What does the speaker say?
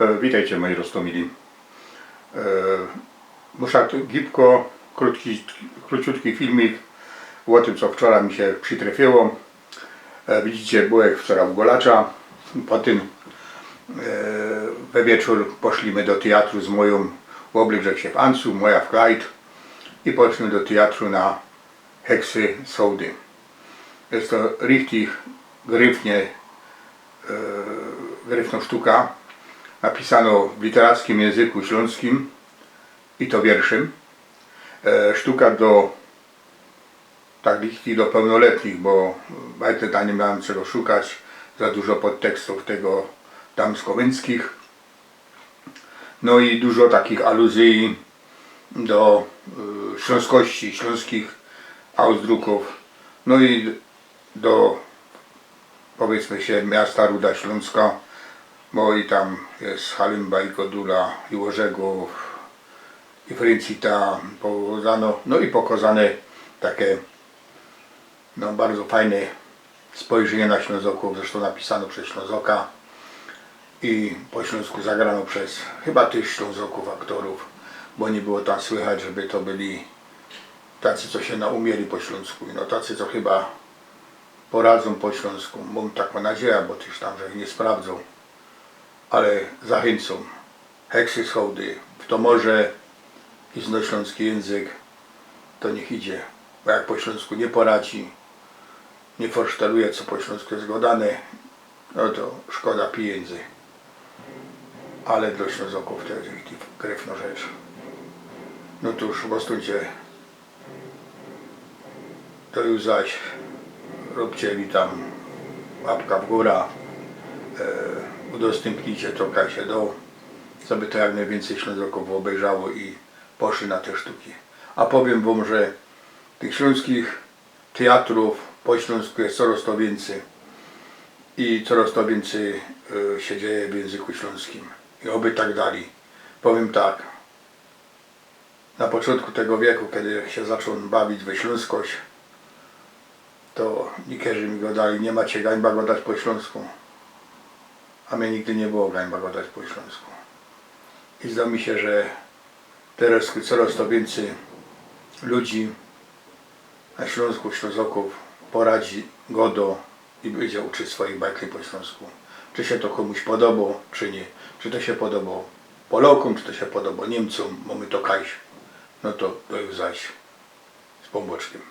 E, Witajcie moi roztomili. E, Muszę tu gipko, krótki, króciutki filmik o tym co wczoraj mi się przytrafiło. E, Widzicie, byłem wczoraj w Golacza. Po tym we wieczór poszliśmy do teatru z moją Łoblik się w Ancu, moja w Clyde i poszliśmy do teatru na Heksy Sołdy. Jest to richtig gryfnie gryfna sztuka. Napisano w literackim języku śląskim i to wierszem. E, sztuka do tak i do pełnoletnich, bo bajkę nie miałem czego szukać. Za dużo podtekstów tego damsko-męskich. No i dużo takich aluzji do y, śląskości, śląskich ausdruków. No i do powiedzmy się miasta Ruda Śląska, bo i tam jest Halimba i Kodula i Łożegów i Fryncita pokazano, no i pokazane takie no bardzo fajne spojrzenie na Ślązoków, zresztą napisano przez Ślązoka i po śląsku zagrano przez chyba tych Ślązoków aktorów, bo nie było tam słychać, żeby to byli tacy, co się naumieli po śląsku, no tacy, co chyba poradzą po śląsku. Mam taką nadzieję, bo też tam, że ich nie sprawdzą. Ale zachęcą. Heksy schołdy, w to morze i znośląski język, to niech idzie. Bo jak po śląsku nie poradzi, nie forszteluje, co po śląsku jest godane, no to szkoda pieniędzy. Ale dla Ślązoków to jest krewna rzecz. No to już postujcie. To już zaś róbcie mi tam łapka w górę, e, udostępnijcie trochę się do, żeby to jak najwięcej Ślązoków obejrzało i poszli na te sztuki. A powiem wam, że tych śląskich teatrów po śląsku jest coraz to więcej i coraz to więcej e, się dzieje w języku śląskim i oby tak dali. Powiem tak, na początku tego wieku, kiedy się zaczął bawić we śląskość, to nikerzy mi go dali, nie macie gańba go dać po śląsku. A mnie nigdy nie było gańba go dać po śląsku. I zda mi się, że teraz coraz to więcej ludzi na Śląsku, Ślązoków poradzi godo i będzie uczyć swoich bajki po śląsku. Czy się to komuś podobało, czy nie. Czy to się podobało Polakom, czy to się podobało Niemcom, bo my to kajś. No to to już zaś z pomboczkiem.